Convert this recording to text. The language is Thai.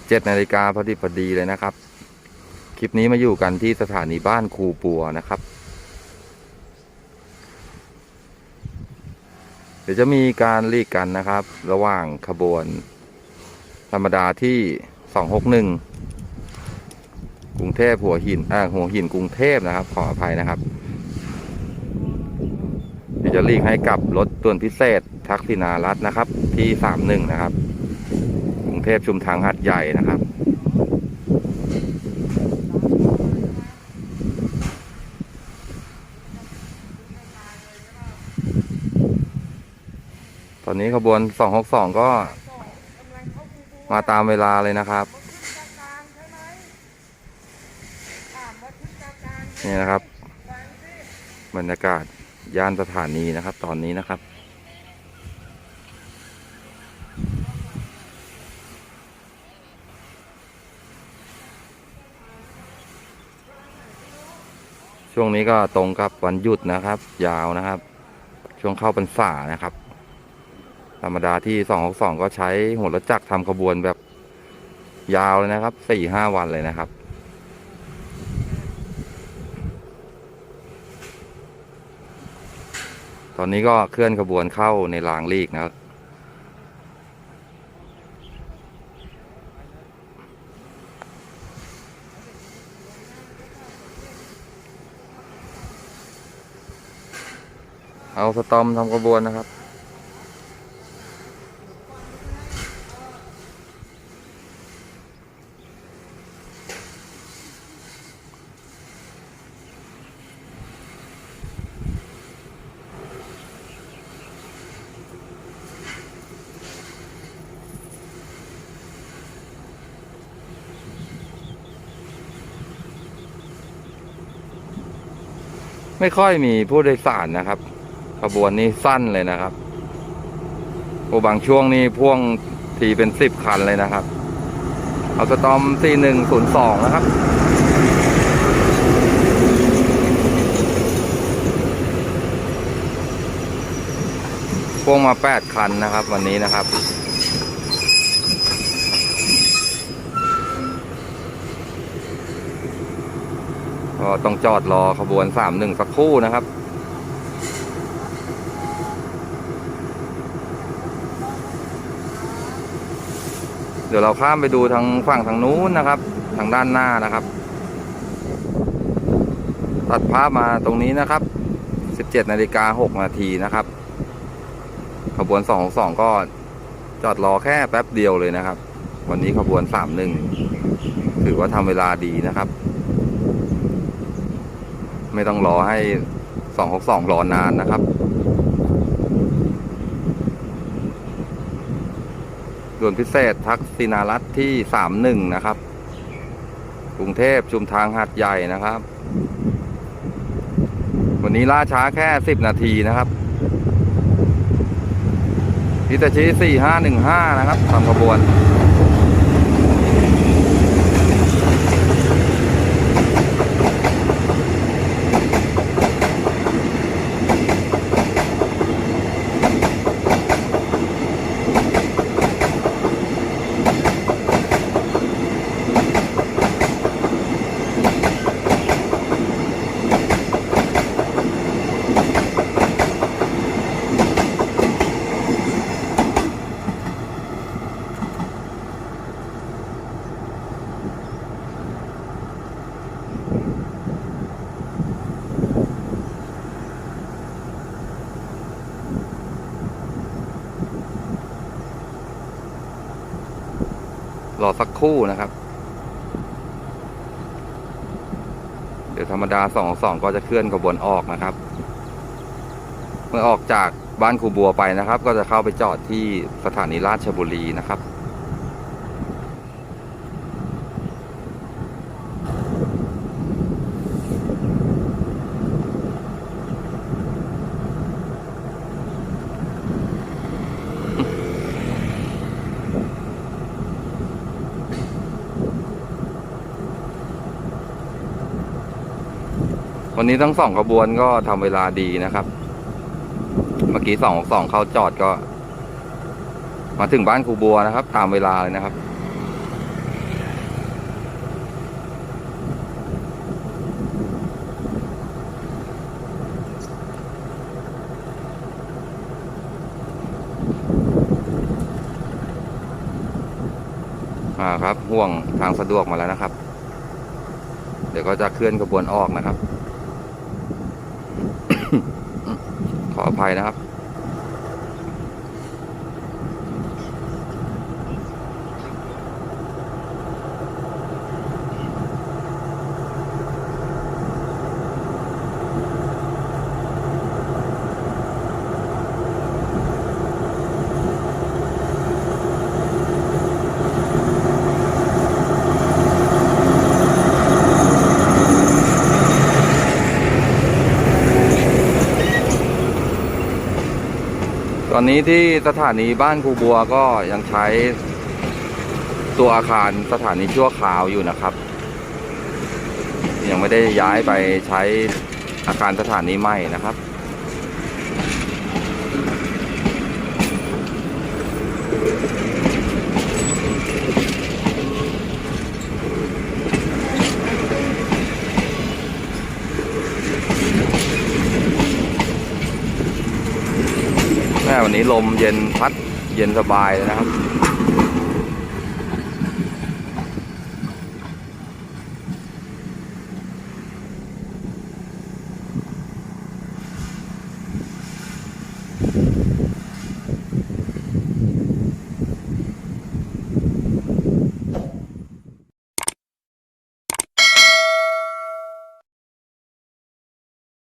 17นาฬิกาพอดีพอดีเลยนะครับ คลิปนี้มาอยู่กันที่สถานีบ้านครูปัวนะครับ เดี๋ยวจะมีการลีกกันนะครับ ระหว่างขบวน ธรรมดาที่ 261 กรุงเทพหัวหินอ่าหัวหินกรุงเทพนะครับ ขออภัยนะครับ เดี๋ยวจะลีกให้กับรถตัวนพิเศษทักษิณารัตน์นะครับที่ 31 นะครับ เทพชุมทางหัดใหญ่นะครับ ตอนนี้ขบวน 262 ก็มาตามเวลาเลยนะครับ นี่นะครับ บรรยากาศย่านสถานีนะครับ ตอนนี้นะครับ ช่วงนี้ก็ตรงกับวันหยุดนะครับ ยาวนะครับ ช่วงเข้าพรรษานะครับ ธรรมดาที่262ก็ใช้หัวรถจักรทำขบวนแบบยาวเลยนะครับ4-5วันเลยนะครับตอนนี้ก็เคลื่อนขบวนเข้าในรางลีกนะครับ เอาสตอมทำขบวนนะครับ ไม่ค่อยมีผู้โดยสารนะครับ ขบวนนี้สั้นเลยนะครับโอ้บางช่วงนี้พ่วงทีเป็นสิบคันเลยนะครับ เอาสตอมสี่หนึ่งศูนย์สองนะครับพ่วงมาแปดคันนะครับ วันนี้นะครับก็ต้องจอดรอขบวนสามหนึ่งสักครู่นะครับ ดี๋ยวเราข้ามไปดูทางฝั่งทางนู้นนะครับ ทางด้านหน้านะครับ ตัดภาพมาตรงนี้นะครับ 17นาฬิกา6นาทีนะครับ ขบวน 262 ก็จอดรอแค่แป๊บเดียวเลยนะครับ วันนี้ขบวน 31 ถือว่าทำเวลาดีนะครับ ไม่ต้องรอให้ 262 รอนานนะครับ ด่วนพิเศษทักษิณารัตที่ 31 นะครับ กรุงเทพชุมทางหัดใหญ่นะครับ วันนี้ล่าช้าแค่ 10 นาทีนะครับพิตาชี4515 นะครับทำขบวน รอสักครู่นะครับ เดี๋ยวธรรมดาสองสองก็จะเคลื่อนขบวนออกนะครับ เมื่อออกจากบ้านครูบัวไปนะครับ ก็จะเข้าไปจอดที่สถานีราชบุรีนะครับ วันนี้ทั้งสองขบวนก็ทำเวลาดีนะครับ เมื่อกี้สองสองเข้าจอดก็ มาถึงบ้านครูบัวนะครับ ตามเวลาเลยนะครับ่าครับห่วงทางสะดวกมาแล้วนะครับ เดี๋ยวก็จะเคลื่อนกระบวนออกนะครับ ขออภัยนะครับ ตอนนี้ที่สถานีบ้านครูบัวก็ยังใช้ตัวอาคารสถานีชั่วคราวอยู่นะครับ ยังไม่ได้ย้ายไปใช้อาคารสถานีใหม่นะครับ นนี้ลมเย็นพัดเย็นสบายเลยนะครับ